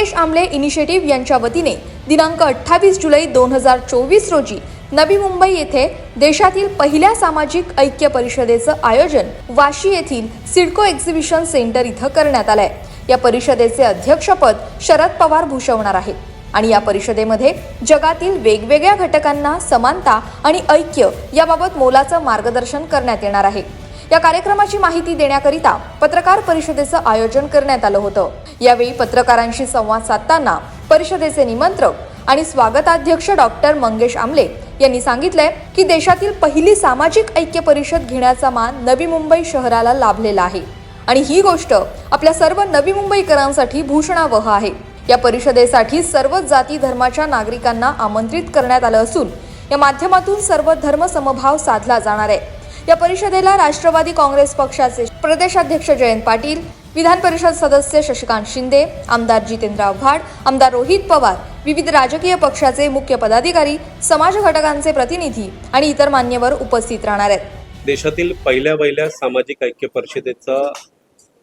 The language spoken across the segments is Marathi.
मंगेश आमले इनिशिएटिव्ह यांच्या वतीने दिनांक अठ्ठावीस जुलै दोन हजार चोवीस रोजी नवी मुंबई येथे देशातील पहिल्या सामाजिक ऐक्य परिषदेचं आयोजन वाशी येथील सिडको एक्झिबिशन सेंटर इथं करण्यात आलंय. या परिषदेचे अध्यक्षपद शरद पवार भूषवणार आहेत आणि या परिषदेमध्ये जगातील वेगवेगळ्या घटकांना समानता आणि ऐक्य याबाबत मोलाचं मार्गदर्शन करण्यात येणार आहे. या कार्यक्रमाची माहिती देण्याकरिता पत्रकार परिषदेचं आयोजन करण्यात आलं होतं. यावेळी पत्रकारांशी संवाद साधताना परिषदेचे निमंत्रक आणि स्वागताध्यक्ष डॉक्टर मंगेश आमले यांनी सांगितलंय की देशातील पहिली सामाजिक ऐक्य परिषद घेण्याचा मान नवी मुंबई शहराला लाभलेला आहे. आणि ही गोष्ट आपल्या सर्व नवी मुंबईकरांसाठी भूषणावह आहे. या परिषदेसाठी सर्व जाती धर्माच्या नागरिकांना आमंत्रित करण्यात आलं असून या माध्यमातून सर्व धर्म समभाव साधला जाणार आहे. या परिषदेला राष्ट्रवादी काँग्रेस पक्षाचे प्रदेशाध्यक्ष जयंत पाटील विधान परिषद सदस्य शशिकांत शिंदे आमदार जितेंद्र आव्हाड आमदार रोहित पवार विविध राजकीय पक्षाचे मुख्य पदाधिकारी समाज घटकांचे प्रतिनिधी आणि इतर मान्यवर उपस्थित राहणार आहेत. देशातील पहिल्या पहिल्या सामाजिक ऐक्य परिषदेचं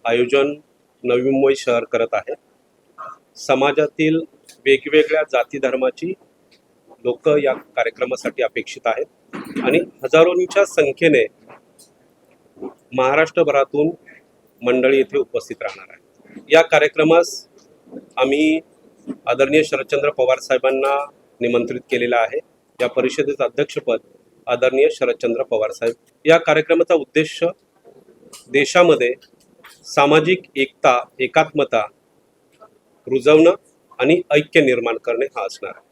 आयोजन नवी मुंबई शहर करत आहे. समाजातील वेगवेगळ्या जाती धर्माची लोक या कार्यक्रमासाठी अपेक्षित आहेत. आणि हजारोंच्या संख्येने महाराष्ट्रभरातून मंडळी येथे उपस्थित राहणार आहे या कार्यक्रमास आम्ही आदरणीय शरदचंद्र पवार साहेबांना निमंत्रित केलेलं आहे. या परिषदेचं अध्यक्षपद आदरणीय शरदचंद्र पवार साहेब. या कार्यक्रमाचा उद्देश देशामध्ये सामाजिक एकता एकात्मता रुजवणं आणि ऐक्य निर्माण करणे हा असणार आहे.